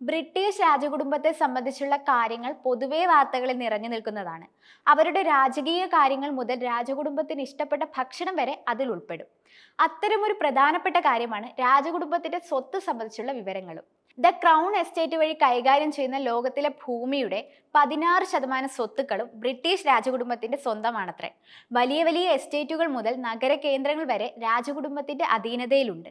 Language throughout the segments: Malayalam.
ബ്രിട്ടീഷ് രാജകുടുംബത്തെ സംബന്ധിച്ചുള്ള കാര്യങ്ങൾ പൊതുവേ വാർത്തകളിൽ നിറഞ്ഞു നിൽക്കുന്നതാണ്. അവരുടെ രാജകീയ കാര്യങ്ങൾ മുതൽ രാജകുടുംബത്തിന് ഇഷ്ടപ്പെട്ട ഭക്ഷണം വരെ അതിൽ ഉൾപ്പെടും. അത്തരമൊരു പ്രധാനപ്പെട്ട കാര്യമാണ് രാജകുടുംബത്തിന്റെ സ്വത്ത് സംബന്ധിച്ചുള്ള വിവരങ്ങളും. ദ ക്രൗൺ എസ്റ്റേറ്റ് വഴി കൈകാര്യം ചെയ്യുന്ന ലോകത്തിലെ ഭൂമിയുടെ പതിനാറ് ശതമാനം സ്വത്തുക്കളും ബ്രിട്ടീഷ് രാജകുടുംബത്തിന്റെ സ്വന്തമാണത്രേ. വലിയ വലിയ എസ്റ്റേറ്റുകൾ മുതൽ നഗര കേന്ദ്രങ്ങൾ വരെ രാജകുടുംബത്തിന്റെ അധീനതയിലുണ്ട്.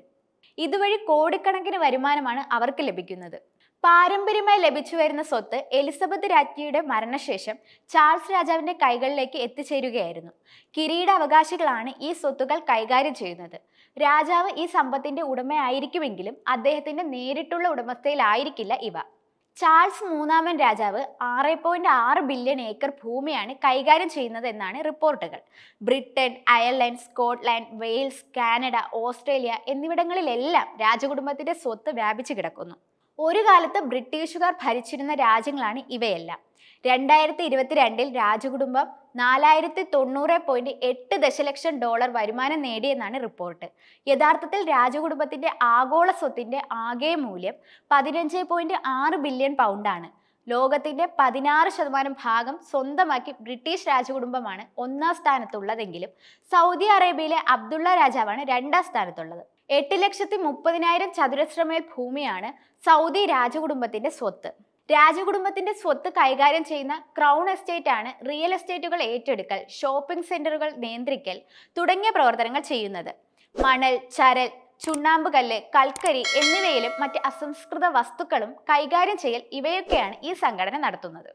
ഇതുവഴി കോടിക്കണക്കിന് വരുമാനമാണ് അവർക്ക് ലഭിക്കുന്നത്. പാരമ്പര്യമായി ലഭിച്ചു വരുന്ന സ്വത്ത് എലിസബത്ത് രാജ്ഞിയുടെ മരണശേഷം ചാൾസ് രാജാവിന്റെ കൈകളിലേക്ക് എത്തിച്ചേരുകയായിരുന്നു. കിരീട അവകാശികളാണ് ഈ സ്വത്തുകൾ കൈകാര്യം ചെയ്യുന്നത്. രാജാവ് ഈ സമ്പത്തിന്റെ ഉടമയായിരിക്കുമെങ്കിലും അദ്ദേഹത്തിന്റെ നേരിട്ടുള്ള ഉടമസ്ഥയിലായിരിക്കില്ല ഇവ. ചാൾസ് മൂന്നാമൻ രാജാവ് ആറ് പോയിന്റ് ആറ് ബില്യൺ ഏക്കർ ഭൂമിയാണ് കൈകാര്യം ചെയ്യുന്നത് എന്നാണ് റിപ്പോർട്ടുകൾ. Britain Ireland Scotland Wales Canada Australia എന്നിവിടങ്ങളിലെല്ലാം രാജകുടുംബത്തിന്റെ സ്വത്ത് വ്യാപിച്ചു കിടക്കുന്നു. ഒരു കാലത്ത് ബ്രിട്ടീഷുകാർ ഭരിച്ചിരുന്ന രാജ്യങ്ങളാണ് ഇവയെല്ലാം. രണ്ടായിരത്തി ഇരുപത്തിരണ്ടിൽ രാജകുടുംബം നാലായിരത്തി തൊണ്ണൂറ് പോയിന്റ് എട്ട് ദശലക്ഷം ഡോളർ വരുമാനം നേടിയെന്നാണ് റിപ്പോർട്ട്. യഥാർത്ഥത്തിൽ രാജകുടുംബത്തിന്റെ ആഗോള സ്വത്തിന്റെ ആകെ മൂല്യം പതിനഞ്ച് പോയിന്റ് ആറ് ബില്യൺ പൗണ്ടാണ്. ലോകത്തിന്റെ പതിനാറ് ശതമാനം ഭാഗം സ്വന്തമാക്കി ബ്രിട്ടീഷ് രാജകുടുംബമാണ് ഒന്നാം സ്ഥാനത്തുള്ളതെങ്കിലും സൗദി അറേബ്യയിലെ അബ്ദുള്ള രാജാവാണ് രണ്ടാം സ്ഥാനത്തുള്ളത്. എട്ട് ലക്ഷത്തി മുപ്പതിനായിരം ചതുരശ്ര ഭൂമിയാണ് സൗദി രാജകുടുംബത്തിന്റെ സ്വത്ത്. രാജകുടുംബത്തിന്റെ സ്വത്ത് കൈകാര്യം ചെയ്യുന്ന ക്രൗൺ എസ്റ്റേറ്റ് ആണ് റിയൽ എസ്റ്റേറ്റുകൾ ഏറ്റെടുക്കൽ ഷോപ്പിംഗ് സെന്ററുകൾ നിയന്ത്രിക്കൽ തുടങ്ങിയ പ്രവർത്തനങ്ങൾ ചെയ്യുന്നത്. മണൽ ചരൽ ചുണ്ണാമ്പ് കല്ല് കൽക്കരി എന്നിവയിലും മറ്റ് അസംസ്കൃത വസ്തുക്കളും കൈകാര്യം ചെയ്യൽ ഇവയൊക്കെയാണ് ഈ സംഘടന നടത്തുന്നത്.